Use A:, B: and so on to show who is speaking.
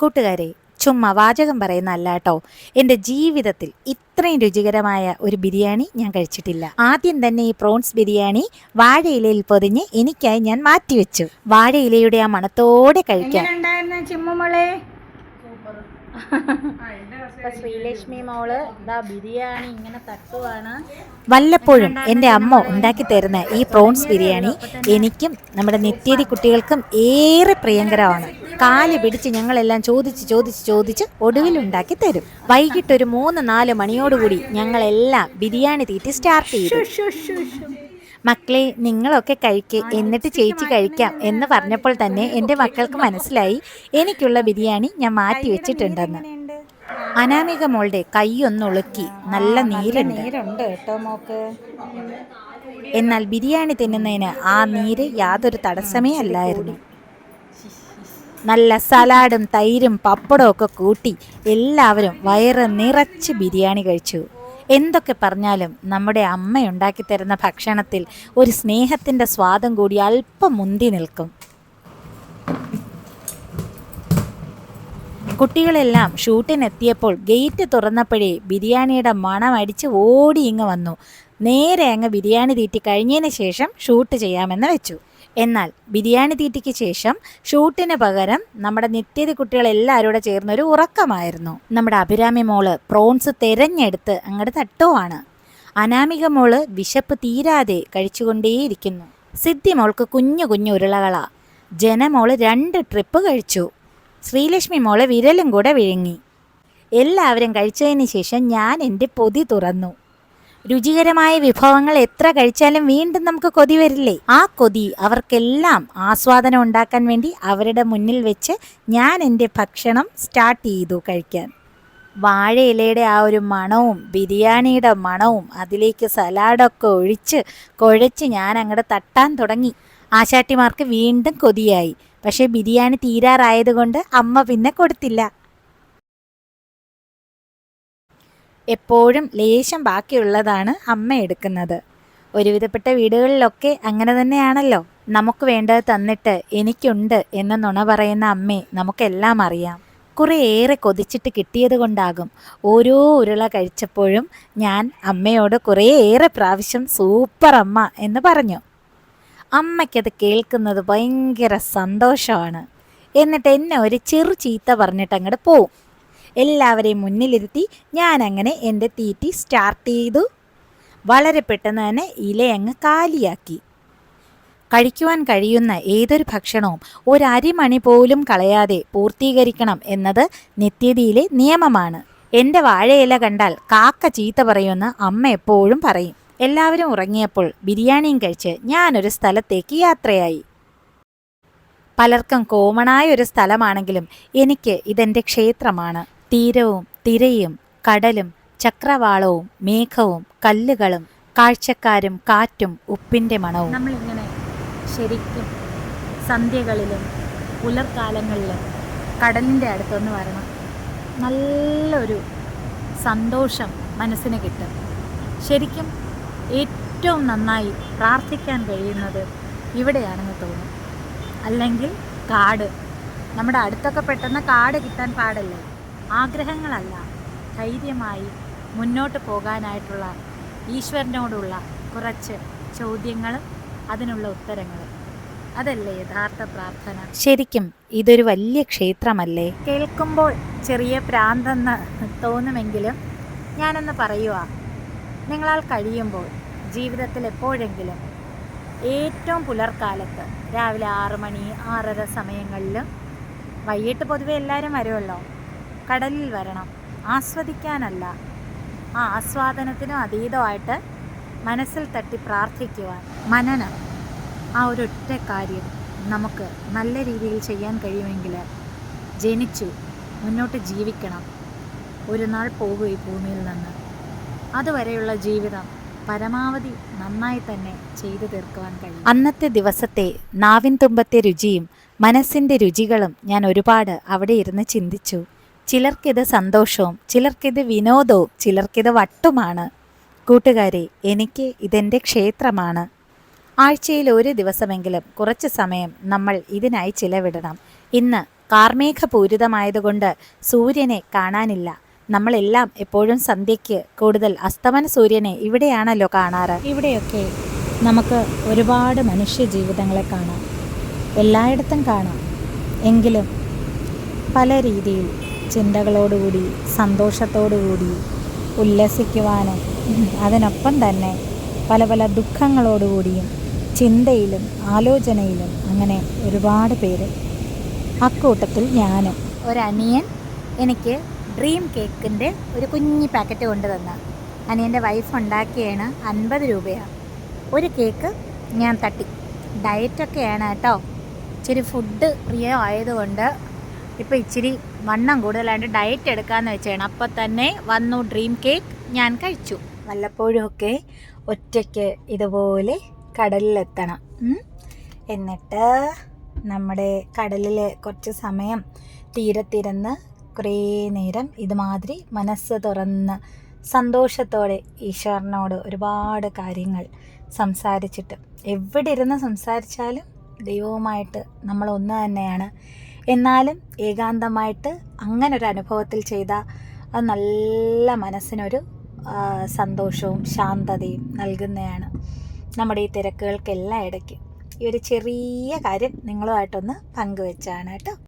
A: കൂട്ടുകാരെ ചുമ്മാ വാചകം പറയുന്നല്ല കേട്ടോ. എന്റെ ജീവിതത്തിൽ ഇത്രയും രുചികരമായ ഒരു ബിരിയാണി ഞാൻ കഴിച്ചിട്ടില്ല. ആദ്യം തന്നെ ഈ പ്രോൺസ് ബിരിയാണി വാഴയിലയിൽ പൊതിഞ്ഞ് എനിക്കായി ഞാൻ മാറ്റിവെച്ചു. വാഴയിലയുടെ ആ മണത്തോടെ കഴിക്കാൻ ശ്രീലക്ഷ്മി മോൾ ഇതാ ബിരിയാണി ഇങ്ങനെ തട്ടുവാണ്. വല്ലപ്പോഴും എന്റെ അമ്മ ഉണ്ടാക്കി തരുന്ന ഈ പ്രോൺസ് ബിരിയാണി എനിക്കും നമ്മുടെ നിത്യതി കുട്ടികൾക്കും ഏറെ പ്രിയങ്കരമാണ്. കാൽ പിടിച്ച് ഞങ്ങളെല്ലാം ചോദിച്ച് ചോദിച്ച് ചോദിച്ച് ഒടുവിൽ ഉണ്ടാക്കി തരും. വൈകിട്ട് ഒരു മൂന്ന് നാല് മണിയോടുകൂടി ഞങ്ങളെല്ലാം ബിരിയാണി തീറ്റി സ്റ്റാർട്ട് ചെയ്തു. മക്കളെ നിങ്ങളൊക്കെ കഴിക്ക് എന്നിട്ട് ചേച്ചി കഴിക്കാം എന്ന് പറഞ്ഞപ്പോൾ തന്നെ എന്റെ മക്കൾക്ക് മനസ്സിലായി. എനിക്കുള്ള ബിരിയാണി ഞാൻ മാറ്റി വെച്ചിട്ടുണ്ടെന്ന് അനാമിക മോളുടെ കൈയൊന്നുളുക്കി നല്ല നീരുണ്ട്.
B: നീരുണ്ട് കേട്ടോ മോക്ക്.
A: എന്നാൽ ബിരിയാണി തിന്നുന്നതിന് ആ നീര് യാതൊരു തടസ്സമേ അല്ലായിരുന്നു. നല്ല സലാഡും തൈരും പപ്പടവും ഒക്കെ കൂട്ടി എല്ലാവരും വയറ് നിറച്ച് ബിരിയാണി കഴിച്ചു. എന്തൊക്കെ പറഞ്ഞാലും നമ്മുടെ അമ്മ ഉണ്ടാക്കി തരുന്ന ഭക്ഷണത്തിൽ ഒരു സ്നേഹത്തിന്റെ സ്വാദം കൂടി അല്പം മുന്തി നിൽക്കും. കുട്ടികളെല്ലാം ഷൂട്ടിനെത്തിയപ്പോൾ ഗേറ്റ് തുറന്നപ്പോഴേ ബിരിയാണിയുടെ മണം അടിച്ച് ഓടി ഇങ്ങ് വന്നു. നേരെ അങ്ങ് ബിരിയാണി തീറ്റി കഴിഞ്ഞതിന് ശേഷം ഷൂട്ട് ചെയ്യാമെന്ന് വെച്ചു. എന്നാൽ ബിരിയാണി തീറ്റിക്ക് ശേഷം ഷൂട്ടിന് പകരം നമ്മുടെ നിത്യതി കുട്ടികൾ എല്ലാവരും കൂടെ ചേർന്നൊരു ഉറക്കമായിരുന്നു. നമ്മുടെ അഭിരാമി മോൾ പ്രോൺസ് തിരഞ്ഞെടുത്ത് അങ്ങോട്ട് തട്ടുവാണ്. അനാമിക മോൾ വിശപ്പ് തീരാതെ കഴിച്ചുകൊണ്ടേയിരിക്കുന്നു. സിദ്ധി മോൾക്ക് കുഞ്ഞു കുഞ്ഞു ഉരുളകളാ. ജനമോൾ രണ്ട് ട്രിപ്പ് കഴിച്ചു. ശ്രീലക്ഷ്മി മോൾ വിരലും കൂടെ വിഴുങ്ങി. എല്ലാവരും കഴിച്ചതിന് ശേഷം ഞാൻ എന്റെ പൊതി തുറന്നു. രുചികരമായ വിഭവങ്ങൾ എത്ര കഴിച്ചാലും വീണ്ടും നമുക്ക് കൊതി വരില്ലേ? ആ കൊതി അവർക്കെല്ലാം ആസ്വാദനം ഉണ്ടാക്കാൻ വേണ്ടി അവരുടെ മുന്നിൽ വെച്ച് ഞാൻ എന്റെ ഭക്ഷണം സ്റ്റാർട്ട് ചെയ്തു കഴിക്കാൻ. വാഴയിലയുടെ ആ ഒരു മണവും ബിരിയാണിയുടെ മണവും അതിലേക്ക് സലാഡൊക്കെ ഒഴിച്ച് കുഴച്ച് ഞാൻ അങ്ങോട്ട് തട്ടാൻ തുടങ്ങി. ആശാട്ടിമാർക്ക് വീണ്ടും കൊതിയായി. പക്ഷേ ബിരിയാണി തീരാറായതുകൊണ്ട് അമ്മ പിന്നെ കൊടുത്തില്ല. എപ്പോഴും ലേശം ബാക്കിയുള്ളതാണ് അമ്മ എടുക്കുന്നത്. ഒരുവിധപ്പെട്ട വീടുകളിലൊക്കെ അങ്ങനെ തന്നെയാണല്ലോ. നമുക്ക് വേണ്ടത് തന്നിട്ട് എനിക്കുണ്ട് എന്ന നുണ പറയുന്ന അമ്മയെ നമുക്കെല്ലാം അറിയാം. കുറേയേറെ കൊതിച്ചിട്ട് കിട്ടിയത് കൊണ്ടാകും. ഓരോ ഉരുള കഴിച്ചപ്പോഴും ഞാൻ അമ്മയോട് കുറേയേറെ പ്രാവശ്യം സൂപ്പർ അമ്മ എന്ന് പറഞ്ഞു. അമ്മയ്ക്കത് കേൾക്കുന്നത് ഭയങ്കര സന്തോഷമാണ്. എന്നിട്ട് എന്നെ ഒരു ചെറു ചീത്ത പറഞ്ഞിട്ട് അങ്ങോട്ട് പോവും. എല്ലാവരെയും മുന്നിലിരുത്തി ഞാൻ അങ്ങനെ എന്റെ തീറ്റി സ്റ്റാർട്ട് ചെയ്തു. വളരെ പെട്ടെന്ന് തന്നെ ഇലയങ്ങ് കാലിയാക്കി. കഴിക്കുവാൻ കഴിയുന്ന ഏതൊരു ഭക്ഷണവും ഒരരിമണി പോലും കളയാതെ പൂർത്തീകരിക്കണം എന്നത് നിത്യതിയിലെ നിയമമാണ്. എന്റെ വാഴയില കണ്ടാൽ കാക്ക ചീത്ത പറയുമെന്ന് അമ്മ എപ്പോഴും പറയും. എല്ലാവരും ഉറങ്ങിയപ്പോൾ ബിരിയാണിയും കഴിച്ച് ഞാനൊരു സ്ഥലത്തേക്ക് യാത്രയായി. പലർക്കും കോമണായ ഒരു സ്ഥലമാണെങ്കിലും എനിക്ക് ഇതെന്റെ ക്ഷേത്രമാണ്. തീരവും തിരയും കടലും ചക്രവാളവും മേഘവും കല്ലുകളും കാഴ്ചക്കാരും കാറ്റും ഉപ്പിന്റെ മണവും.
B: നമ്മളിങ്ങനെ ശരിക്കും സന്ധ്യകളിലും പുലർക്കാലങ്ങളിലും കടലിന്റെ അടുത്തൊന്ന് വരണം. നല്ലൊരു സന്തോഷം മനസ്സിന് കിട്ടും. ശരിക്കും ഏറ്റവും നന്നായി പ്രാർത്ഥിക്കാൻ കഴിയുന്നത് ഇവിടെയാണെന്ന് തോന്നും. അല്ലെങ്കിൽ കാട്. നമ്മുടെ അടുത്തൊക്കെ പെട്ടെന്ന് കാട് കിട്ടാൻ പാടല്ലേ? ആഗ്രഹങ്ങളല്ല ധൈര്യമായി മുന്നോട്ട് പോകാനായിട്ടുള്ള ഈശ്വരനോടുള്ള കുറച്ച് ചോദ്യങ്ങളും അതിനുള്ള ഉത്തരങ്ങളും. അതല്ലേ യഥാർത്ഥ പ്രാർത്ഥന?
A: ശരിക്കും ഇതൊരു വലിയ ക്ഷേത്രമല്ലേ?
B: കേൾക്കുമ്പോൾ ചെറിയ പ്രാന്തെന്ന് തോന്നുമെങ്കിലും ഞാനൊന്ന് പറയുക നിങ്ങളാൽ കഴിയുമ്പോൾ ജീവിതത്തിൽ എപ്പോഴെങ്കിലും ഏറ്റവും പുലർക്കാലത്ത് രാവിലെ ആറ് മണി ആറര സമയങ്ങളിലും വൈകിട്ട് പൊതുവെ എല്ലാവരും വരുമല്ലോ. കടലിൽ വരണം. ആസ്വദിക്കാനല്ല. ആ ആസ്വാദനത്തിനും അതീതമായിട്ട് മനസ്സിൽ തട്ടി പ്രാർത്ഥിക്കുവാൻ മനനം. ആ ഒരൊറ്റ കാര്യം നമുക്ക് നല്ല രീതിയിൽ ചെയ്യാൻ കഴിയുമെങ്കിൽ ജനിച്ചു മുന്നോട്ട് ജീവിക്കണം. ഒരു നാൾ പോകും ഈ ഭൂമിയിൽ നിന്ന്. അതുവരെയുള്ള ജീവിതം പരമാവധി നന്നായി തന്നെ ചെയ്തു തീർക്കുവാൻ കഴിയും.
A: അന്നത്തെ ദിവസത്തെ നാവിൻ തുമ്പത്തെ രുചിയും മനസ്സിന്റെ രുചികളും ഞാൻ ഒരുപാട് അവിടെ ഇരുന്ന് ചിന്തിച്ചു. ചിലർക്കിത് സന്തോഷവും ചിലർക്കിത് വിനോദവും ചിലർക്കിത് വട്ടുമാണ്. കൂട്ടുകാരെ എനിക്ക് ഇതെന്റെ ക്ഷേത്രമാണ്. ആഴ്ചയിൽ ഒരു ദിവസമെങ്കിലും കുറച്ച് സമയം നമ്മൾ ഇതിനായി ചിലവിടണം. ഇന്ന് കാർമേഘപൂരിതമായതുകൊണ്ട് സൂര്യനെ കാണാനില്ല. നമ്മളെല്ലാം എപ്പോഴും സന്ധ്യയ്ക്ക് കൂടുതൽ അസ്തമന സൂര്യനെ ഇവിടെയാണല്ലോ കാണാറ്.
B: ഇവിടെയൊക്കെ നമുക്ക് ഒരുപാട് മനുഷ്യ ജീവിതങ്ങളെ കാണാം. എല്ലായിടത്തും കാണാം. എങ്കിലും പല രീതിയിൽ ചിന്തകളോടുകൂടി സന്തോഷത്തോടുകൂടി ഉല്ലസിക്കുവാനും അതിനൊപ്പം തന്നെ പല പല ദുഃഖങ്ങളോടുകൂടിയും ചിന്തയിലും ആലോചനയിലും അങ്ങനെ ഒരുപാട് പേര്. അക്കൂട്ടത്തിൽ ഞാനും.
A: ഒരനിയൻ എനിക്ക് ഡ്രീം കേക്കിന്റെ ഒരു കുഞ്ഞി പാക്കറ്റ് കൊണ്ടുതന്ന. അനിയന്റെ വൈഫ് ഉണ്ടാക്കിയാണ് അൻപത് രൂപയാണ് ഒരു കേക്ക് ഞാൻ തട്ടി. ഡയറ്റൊക്കെയാണ് കേട്ടോ. ഇച്ചിരി ഫുഡ് പ്രിയം ആയതുകൊണ്ട് ഇപ്പോൾ ഇച്ചിരി വണ്ണം കൂടുതലായിട്ട് ഡയറ്റ് എടുക്കാന്ന് വെച്ചാണ്. അപ്പോൾ തന്നെ വന്നു ഡ്രീം കേക്ക് ഞാൻ കഴിച്ചു. വല്ലപ്പോഴുമൊക്കെ ഒറ്റയ്ക്ക് ഇതുപോലെ കടലിലെത്തണം. എന്നിട്ട് നമ്മുടെ കടലിൽ കുറച്ച് സമയം തീരത്തിരുന്ന് കുറേ നേരം ഇതുമാതിരി മനസ്സ് തുറന്ന് സന്തോഷത്തോടെ ഈശ്വരനോട് ഒരുപാട് കാര്യങ്ങൾ സംസാരിച്ചിട്ട്. എവിടെ ഇരുന്ന് സംസാരിച്ചാലും ദൈവവുമായിട്ട് നമ്മൾ ഒന്ന് തന്നെയാണ് എന്നാലും ഏകാന്തമായിട്ട് അങ്ങനെ ഒരു അനുഭവത്തിൽ ചെയ്ത അത് നല്ല മനസ്സിനൊരു സന്തോഷവും ശാന്തതയും നൽകുന്നതാണ് നമ്മുടെ ഈ തിരക്കുകൾക്കെല്ലാം ഇടയ്ക്ക്. ഈ ഒരു ചെറിയ കാര്യം നിങ്ങളുമായിട്ടൊന്ന് പങ്കുവെച്ചാണ് കേട്ടോ.